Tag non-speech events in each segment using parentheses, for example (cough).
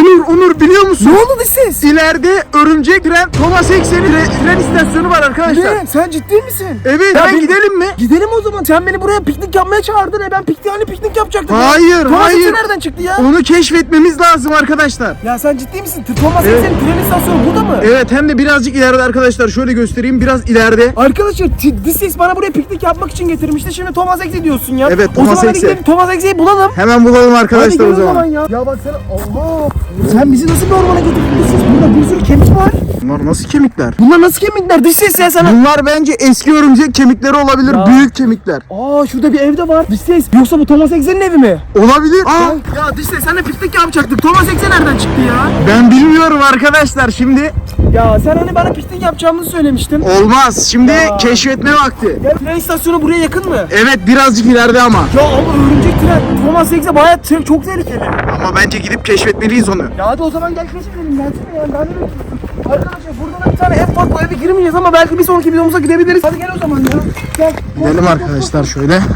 Onur Onur biliyor musun? Ne oldu dış ses? İleride örümcek tren Thomas Exe'nin tre- tren istasyonu var arkadaşlar. Ne? Sen ciddi misin? Evet Ya ben- gidelim mi? Gidelim o zaman. Sen beni buraya piknik yapmaya çağırdın. E ben piknik hani piknik yapacaktım. ya. Hayır, Thomas hayır. Nereden çıktı ya? Onu keşfetmemiz lazım arkadaşlar. Ya sen ciddi misin? Thomas Evet. Exe'nin tren istasyonu burada mı? Evet hem de birazcık ileride arkadaşlar. Şöyle göstereyim biraz ileride. Arkadaşlar t- ses bana buraya piknik yapmak için getirmişti. Şimdi Thomas Exi diyorsun ya. Evet, O Thomas zaman hadi Exi. gidelim Thomas Exi'yi bulalım. Hemen bulalım Hadi arkadaşlar gel o zaman. ya. Ya bak sen Allah. Sen bizi nasıl bir ormana ses? Burada bir sürü kemik var. Bunlar nasıl kemikler? Bunlar nasıl kemikler dış ses ya sana? Bunlar bence eski örümcek kemikleri olabilir. Ya. Büyük kemikler. Aa şurada bir evde var. Dış ses. Yoksa bu Thomas Exi'nin evi mi? Olabilir. Aa, Ya dış ses senle piknik yapacaktık. Thomas Exi nereden çıktı ya? ben bilmiyorum arkadaşlar. Şimdi Ya sen hani bana piknik yapacağımızı söylemiştin. olmaz. Şimdi Ya. keşfetme vakti. Ya tren istasyonu buraya yakın mı? Evet birazcık ileride ama. Ya ama örümcek tren Thomas Exi bayağı çok tehlikeli. Ama bence gidip keşfetmeliyiz onu. Ya hadi o zaman gel keşfedelim gelsene ya. Ben de bekliyorum. Arkadaşlar burada da bir tane ev var. Bu eve girmeyeceğiz ama belki bir sonraki videomuza gidebiliriz. Hadi gel o zaman ya. Gel. Gidelim arkadaşlar şöyle. (laughs)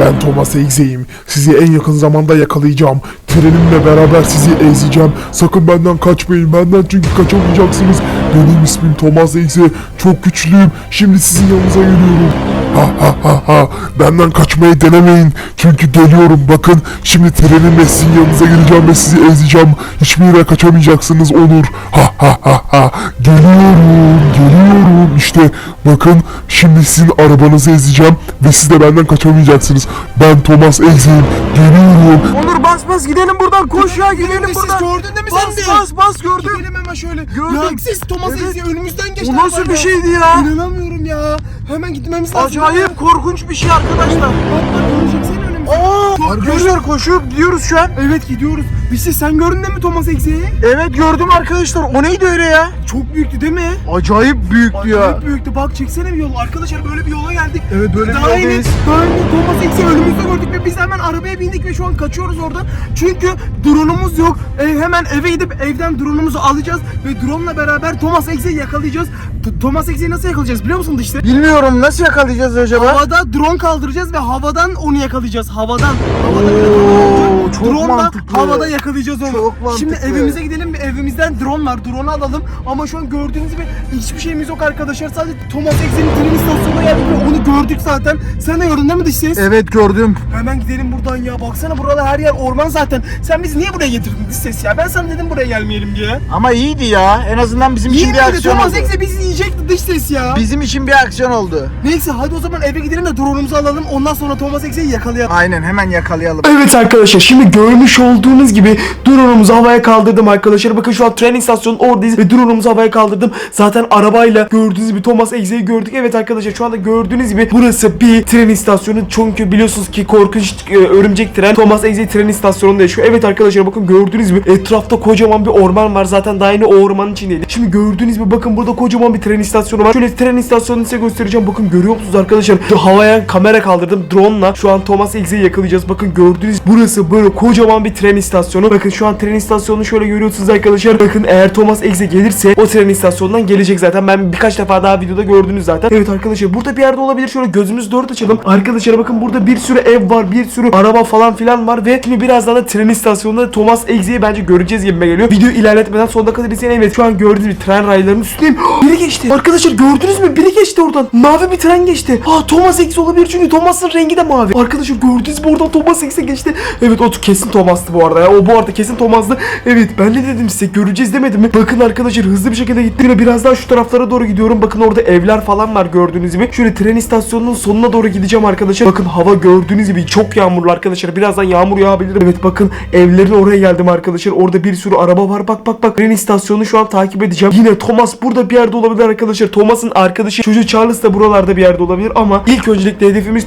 Ben Thomas Eggs'eyim. Sizi en yakın zamanda yakalayacağım. Trenimle beraber sizi ezeceğim. Sakın benden kaçmayın. Benden çünkü kaçamayacaksınız. Benim ismim Thomas Eggs'e. Çok güçlüyüm. Şimdi sizin yanınıza geliyorum. Ha ha ha ha. Benden kaçmayı denemeyin. Çünkü geliyorum. Bakın şimdi trenimle sizin yanınıza geleceğim ve sizi ezeceğim. Hiçbir yere kaçamayacaksınız Onur. Ha (laughs) ha ha ha. Geliyorum. Geliyorum. İşte bakın şimdi sizin arabanızı ezeceğim ve siz de benden kaçamayacaksınız. Ben Thomas Eggs'eyim. Geliyorum. Onur bas bas gidelim buradan koş ya gidelim Siz buradan. gördün değil mi Bas sen de? bas bas gördüm. Gidelim hemen şöyle. Gördüm. Ya siz Thomas Evet. Exi önümüzden geçti. O nasıl arabayla. bir şeydi ya? İnanamıyorum ya. Hemen gitmemiz lazım. Acayip korkunç bir şey arkadaşlar. Bak bak göreceksin önümüzde. Aa, arkadaşlar koşup gidiyoruz şu an. Evet gidiyoruz. Bir şey sen gördün değil mi Thomas Exi'yi? Evet gördüm arkadaşlar. O neydi öyle ya? Çok büyüktü değil mi? Acayip büyüktü ya. Acayip büyüktü. Bak çeksene bir yol. Arkadaşlar böyle bir yola geldik. Evet böyle bir Daha yeni, yoldayız. yeni Thomas Ex'i önümüzde gördük ve biz hemen arabaya bindik ve şu an kaçıyoruz oradan. Çünkü drone'umuz yok. E, hemen eve gidip evden drone'umuzu alacağız ve drone'la beraber Thomas Ex'i yakalayacağız. T- Thomas Ex'i nasıl yakalayacağız biliyor musun işte? Bilmiyorum nasıl yakalayacağız acaba? Havada drone kaldıracağız ve havadan onu yakalayacağız. Havadan. Havada Oo, çok Drone'la mantıklı. havada yakalayacağız onu. Çok mantıklı. Şimdi evimize gidelim. Bir evimizden drone var. Drone'u alalım. Ama şu an gördüğünüz gibi hiçbir şeyimiz yok arkadaşlar. Sadece Thomas Exe'nin tren istasyonuna geldik ve onu gördük zaten. Sen de gördün değil mi dış ses? Evet gördüm. Hemen gidelim buradan ya. Baksana burada her yer orman zaten. Sen bizi niye buraya getirdin dış ses ya? Ben sana dedim buraya gelmeyelim diye. Ama iyiydi ya. En azından bizim için bir de aksiyon Thomas oldu. Exe bizi yiyecekti dış ses ya. Bizim için bir aksiyon oldu. Neyse hadi o zaman eve gidelim de drone'umuzu alalım. Ondan sonra Thomas Exe'yi yakalayalım. Aynen hemen yakalayalım. Evet arkadaşlar şimdi görmüş olduğunuz gibi drone'umuzu havaya kaldırdım arkadaşlar. Bakın şu an tren istasyonunun oradayız ve drone'umuzu havaya kaldırdım. Zaten arabayla gördüğünüz gibi Thomas Exe'yi gördük. Evet arkadaşlar şu anda gördüğünüz gibi burası bir tren istasyonu. Çünkü biliyorsunuz ki korkunç e, örümcek tren Thomas Exe tren istasyonunda yaşıyor. Evet arkadaşlar bakın gördüğünüz gibi etrafta kocaman bir orman var. Zaten daha yeni o ormanın içindeydi. Şimdi gördüğünüz gibi bakın burada kocaman bir tren istasyonu var. Şöyle tren istasyonunu size göstereceğim. Bakın görüyor musunuz arkadaşlar? Şu havaya kamera kaldırdım drone'la. Şu an Thomas Exe'yi yakalayacağız. Bakın gördüğünüz burası böyle kocaman bir tren istasyonu. Bakın şu an tren istasyonunu şöyle görüyorsunuz arkadaşlar. Bakın eğer Thomas Exe gelirse o tren istasyonundan gelecek zaten. Ben birkaç defa daha videoda gördünüz zaten. Evet arkadaşlar burada bir yerde olabilir. Şöyle gözümüzü dört açalım. Arkadaşlar bakın burada bir sürü ev var. Bir sürü araba falan filan var ve şimdi birazdan da tren istasyonunda Thomas Exe'yi bence göreceğiz gibime geliyor. Video ilerletmeden sonuna kadar izleyin. Evet şu an gördüğünüz bir tren raylarının üstündeyim. (gasps) Biri geçti. Arkadaşlar gördünüz mü? Biri geçti oradan. Mavi bir tren geçti. Ha Thomas Exe olabilir çünkü Thomas'ın rengi de mavi. Arkadaşlar gördünüz mü oradan Thomas Exe geçti. Evet o kesin Thomas'tı bu arada ya. O bu arada kesin Thomas'tı. Evet ben ne dedim size göreceğiz demedim mi? Bakın arkadaşlar hızlı bir şekilde gittim ve biraz daha şu taraflara doğru gidiyorum. Bakın orada evler falan var gördüğünüz gibi. Şöyle tren istasyonunun sonuna doğru gideceğim arkadaşlar. Bakın hava gördüğünüz gibi çok yağmurlu arkadaşlar. Birazdan yağmur yağabilir. Evet bakın evlerin oraya geldim arkadaşlar. Orada bir sürü araba var. Bak bak bak. Tren istasyonunu şu an takip edeceğim. Yine Thomas burada bir yerde olabilir arkadaşlar. Thomas'ın arkadaşı çocuğu Charles da buralarda bir yerde olabilir ama ilk öncelikle hedefimiz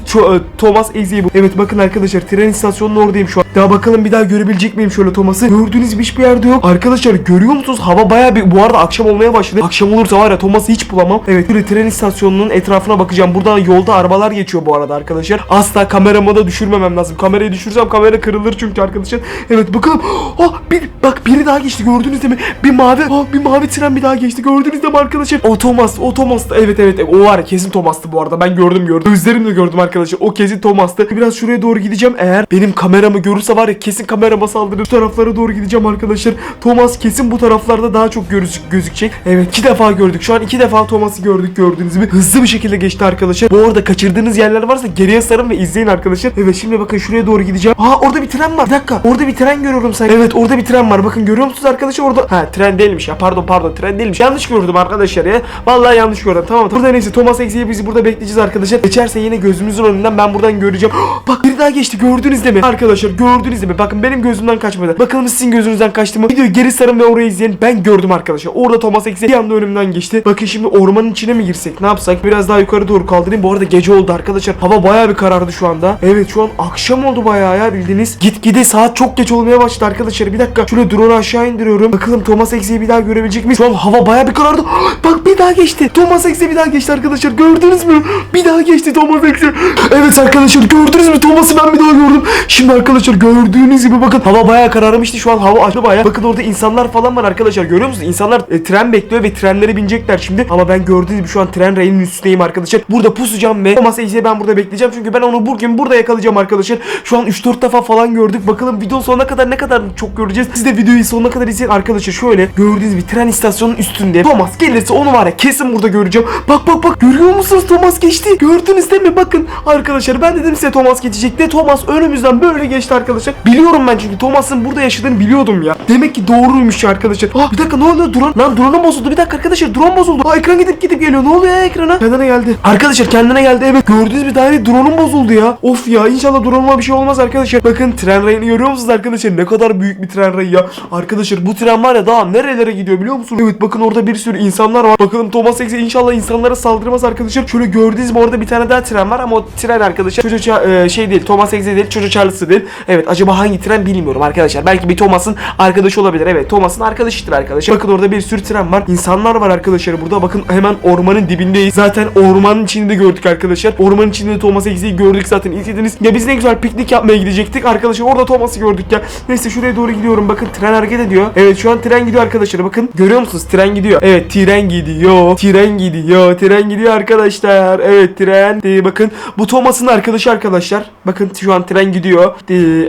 Thomas Exe'yi bu. Evet bakın arkadaşlar tren istasyonunun oradayım şu an. Daha bakalım bir daha görebilecek miyim şöyle Thomas'ı. Gördüğünüz gibi hiçbir yerde yok. Arkadaşlar görüyor musunuz? Hava bayağı bir bu arada akşam olmaya başladı. Akşam olursa var ya Thomas'ı hiç bulamam. Evet böyle tren istasyonunun etrafına bakacağım. Buradan yolda arabalar geçiyor bu arada arkadaşlar. Asla kameramı da düşürmemem lazım. Kamerayı düşürsem kamera kırılır çünkü arkadaşlar. Evet bakalım. Oh bir bak biri daha geçti gördünüz değil mi? Bir mavi oh, bir mavi tren bir daha geçti. Gördünüz değil mi arkadaşlar? O Thomas, o Thomas'tı. Evet evet o var ya kesin Thomas'tı bu arada. Ben gördüm gördüm. Gözlerimle gördüm arkadaşlar. O kesin Thomas'tı. Biraz şuraya doğru gideceğim. Eğer benim kameramı görür görürse var ya kesin kamerama saldırır. Bu taraflara doğru gideceğim arkadaşlar. Thomas kesin bu taraflarda daha çok gözük gözükecek. Evet iki defa gördük. Şu an iki defa Thomas'ı gördük gördüğünüz gibi. Hızlı bir şekilde geçti arkadaşlar. Bu arada kaçırdığınız yerler varsa geriye sarın ve izleyin arkadaşlar. Evet şimdi bakın şuraya doğru gideceğim. Aa orada bir tren var. Bir dakika. Orada bir tren görüyorum sanki. Evet orada bir tren var. Bakın görüyor musunuz arkadaşlar orada? Ha tren değilmiş ya. Pardon pardon tren değilmiş. Yanlış gördüm arkadaşlar ya. Vallahi yanlış gördüm. Tamam. Burada neyse Thomas Eksi'yi bizi burada bekleyeceğiz arkadaşlar. Geçerse yine gözümüzün önünden ben buradan göreceğim. (gasps) Bak biri daha geçti. Gördünüz değil mi? Arkadaşlar gördünüz mi? Bakın benim gözümden kaçmadı. Bakalım sizin gözünüzden kaçtı mı? Videoyu geri sarın ve orayı izleyin. Ben gördüm arkadaşlar. Orada Thomas Eksi bir anda önümden geçti. Bakın şimdi ormanın içine mi girsek? Ne yapsak? Biraz daha yukarı doğru kaldırayım. Bu arada gece oldu arkadaşlar. Hava bayağı bir karardı şu anda. Evet şu an akşam oldu bayağı ya bildiğiniz. Git gide saat çok geç olmaya başladı arkadaşlar. Bir dakika. Şöyle drone'u aşağı indiriyorum. Bakalım Thomas Eksi'yi bir daha görebilecek miyiz? Şu an hava bayağı bir karardı. (gasps) Bak bir daha geçti. Thomas Eksi bir daha geçti arkadaşlar. Gördünüz mü? Bir daha geçti Thomas Eksi. Evet arkadaşlar gördünüz mü? Thomas'ı ben bir daha gördüm. Şimdi arkadaşlar gördüğünüz gibi bakın hava bayağı kararmıştı. Şu an hava açtı bayağı. Bakın orada insanlar falan var arkadaşlar. Görüyor musunuz? İnsanlar e, tren bekliyor ve trenlere binecekler şimdi. Ama ben gördüğünüz gibi şu an tren rayının üstündeyim arkadaşlar. Burada pusacağım ve Thomas Eksi'yi ben burada bekleyeceğim. Çünkü ben onu bugün burada yakalayacağım arkadaşlar. Şu an 3-4 defa falan gördük. Bakalım video sonuna kadar ne kadar çok göreceğiz. Siz de videoyu sonuna kadar izleyin arkadaşlar. Şöyle gördüğünüz bir tren istasyonunun üstünde. Thomas gelirse onu var ya kesin burada göreceğim. Bak bak bak görüyor musunuz Thomas geçti. Gördünüz değil mi? Bakın arkadaşlar ben dedim size Thomas geçecek de Thomas önümüzden böyle geçti arkadaşlar. Biliyorum ben çünkü Thomas'ın burada yaşadığını biliyordum ya. Demek ki doğruymuş ya arkadaşlar. Ah bir dakika ne oluyor? Duran lan drone'um bozuldu. Bir dakika arkadaşlar drone bozuldu. Aa ekran gidip gidip geliyor. Ne oluyor ya ekrana? Kendine geldi. Arkadaşlar kendine geldi. Evet gördüğünüz bir daire drone'um bozuldu ya. Of ya inşallah drone'uma bir şey olmaz arkadaşlar. Bakın tren rayını görüyor musunuz arkadaşlar? Ne kadar büyük bir tren rayı ya. Arkadaşlar bu tren var ya daha nerelere gidiyor biliyor musunuz? Evet bakın orada bir sürü insanlar var. Bakalım Thomas Exe inşallah insanlara saldırmaz arkadaşlar. Şöyle gördüğünüz gibi orada bir tane daha tren var ama o tren arkadaşlar çocuk ça- e, şey değil. Thomas Exe değil. Çocuk Charles'ı değil. Evet acaba hangi tren bilmiyorum arkadaşlar. Belki bir Thomas'ın arkadaşı olabilir. Evet Thomas'ın arkadaşıdır arkadaşlar. Bakın orada bir sürü tren var. İnsanlar var arkadaşlar burada. Bakın hemen ormanın dibindeyiz. Zaten ormanın içinde gördük arkadaşlar. Ormanın içinde de Thomas Exe'yi gördük zaten izlediniz. Ya biz ne güzel piknik yapmaya gidecektik. Arkadaşlar orada Thomas'ı gördük ya. Neyse şuraya doğru gidiyorum. Bakın tren hareket ediyor. Evet şu an tren gidiyor arkadaşlar. Bakın görüyor musunuz? Tren gidiyor. Evet tren gidiyor. Tren gidiyor. Tren gidiyor arkadaşlar. Evet tren. Ee, bakın bu Thomas'ın arkadaşı arkadaşlar. Bakın şu an tren gidiyor.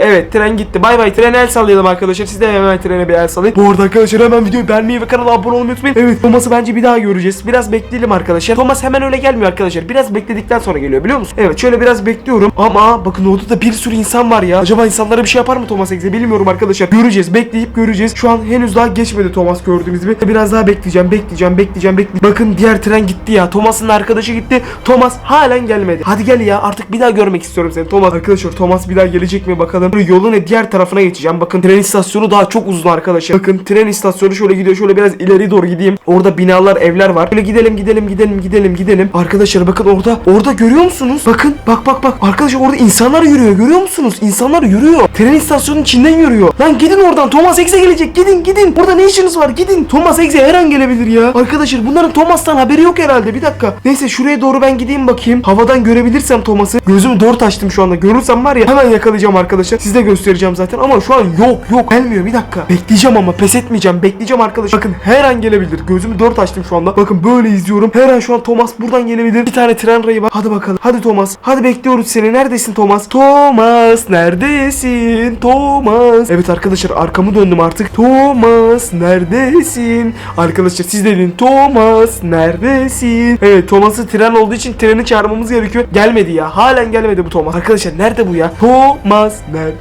Evet tren gitti. Bay bay trene el sallayalım arkadaşlar. Siz de hemen trene bir el sallayın. Bu arada arkadaşlar hemen videoyu beğenmeyi ve kanala abone olmayı unutmayın. Evet Thomas'ı bence bir daha göreceğiz. Biraz bekleyelim arkadaşlar. Thomas hemen öyle gelmiyor arkadaşlar. Biraz bekledikten sonra geliyor biliyor musun? Evet şöyle biraz bekliyorum. Ama bakın orada da bir sürü insan var ya. Acaba insanlara bir şey yapar mı Thomas Exe bilmiyorum arkadaşlar. Göreceğiz. Bekleyip göreceğiz. Şu an henüz daha geçmedi Thomas gördüğünüz gibi. Biraz daha bekleyeceğim. Bekleyeceğim. Bekleyeceğim. Bekleyeceğim. Bakın diğer tren gitti ya. Thomas'ın arkadaşı gitti. Thomas halen gelmedi. Hadi gel ya. Artık bir daha görmek istiyorum seni Thomas. Arkadaşlar Thomas bir daha gelecek mi bakalım. Böyle yolun diğer tarafına geçeceğim. Bakın tren istasyonu daha çok uzun arkadaşlar. Bakın tren istasyonu şöyle gidiyor. Şöyle biraz ileri doğru gideyim. Orada binalar, evler var. Böyle gidelim, gidelim, gidelim, gidelim, gidelim. Arkadaşlar bakın orada. Orada görüyor musunuz? Bakın bak bak bak. Arkadaşlar orada insanlar yürüyor. Görüyor musunuz? İnsanlar yürüyor. Tren istasyonunun içinden yürüyor. Lan gidin oradan. Thomas Exe gelecek. Gidin gidin. Orada ne işiniz var? Gidin. Thomas Exe her an gelebilir ya. Arkadaşlar bunların Thomas'tan haberi yok herhalde. Bir dakika. Neyse şuraya doğru ben gideyim bakayım. Havadan görebilirsem Thomas'ı. Gözümü dört açtım şu anda. Görürsem var ya hemen yakalayacağım arkadaşlar. Size göstereceğim zaten ama şu an yok yok. Gelmiyor bir dakika. Bekleyeceğim ama pes etmeyeceğim. Bekleyeceğim arkadaşlar. Bakın her an gelebilir. Gözümü dört açtım şu anda. Bakın böyle izliyorum. Her an şu an Thomas buradan gelebilir. Bir tane tren rayı var. Hadi bakalım. Hadi Thomas. Hadi bekliyoruz seni. Neredesin Thomas? Thomas neredesin? Thomas. Evet arkadaşlar arkamı döndüm artık. Thomas neredesin? Arkadaşlar siz de dedin Thomas neredesin? Evet Thomas'ı tren olduğu için treni çağırmamız gerekiyor. Gelmedi ya. Halen gelmedi bu Thomas. Arkadaşlar nerede bu ya? Thomas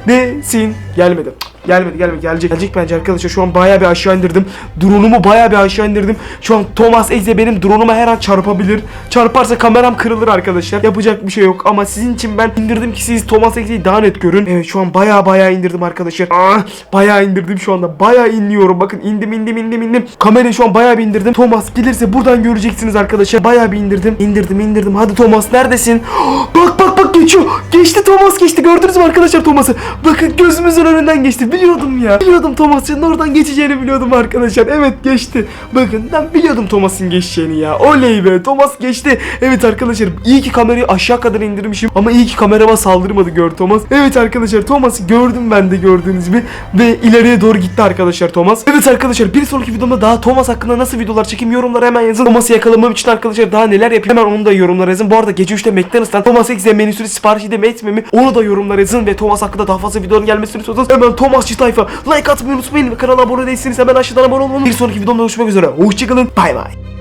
neredesin? Gelmedi. Gelmedi gelmedi gelecek. Gelecek bence arkadaşlar şu an bayağı bir aşağı indirdim. Drone'umu bayağı bir aşağı indirdim. Şu an Thomas Exe benim drone'uma her an çarpabilir. Çarparsa kameram kırılır arkadaşlar. Yapacak bir şey yok ama sizin için ben indirdim ki siz Thomas Exe'yi daha net görün. Evet şu an bayağı bayağı indirdim arkadaşlar. Ah, bayağı indirdim şu anda. Bayağı inliyorum. Bakın indim indim indim indim. Kamerayı şu an bayağı bir indirdim. Thomas gelirse buradan göreceksiniz arkadaşlar. Bayağı bir indirdim. İndirdim indirdim. Hadi Thomas neredesin? (gasps) bak bak geçiyor. Geçti Thomas geçti. Gördünüz mü arkadaşlar Thomas'ı? Bakın gözümüzün önünden geçti. Biliyordum ya. Biliyordum Thomas'ın oradan geçeceğini biliyordum arkadaşlar. Evet geçti. Bakın ben biliyordum Thomas'ın geçeceğini ya. Oley be Thomas geçti. Evet arkadaşlar iyi ki kamerayı aşağı kadar indirmişim. Ama iyi ki kamerama saldırmadı gör Thomas. Evet arkadaşlar Thomas'ı gördüm ben de gördüğünüz gibi. Ve ileriye doğru gitti arkadaşlar Thomas. Evet arkadaşlar bir sonraki videomda daha Thomas hakkında nasıl videolar çekeyim yorumlara hemen yazın. Thomas'ı yakalamam için arkadaşlar daha neler yapayım hemen onu da yorumlara yazın. Bu arada gece 3'te McDonald's'tan Thomas X menüsünü sipariş edeyim mi onu da yorumlara yazın ve Thomas hakkında daha fazla videonun gelmesini istiyorsanız hemen Thomasçı tayfa like atmayı unutmayın ve kanala abone değilseniz hemen aşağıdan abone olmayı Bir sonraki videomda görüşmek üzere. Hoşçakalın bay bay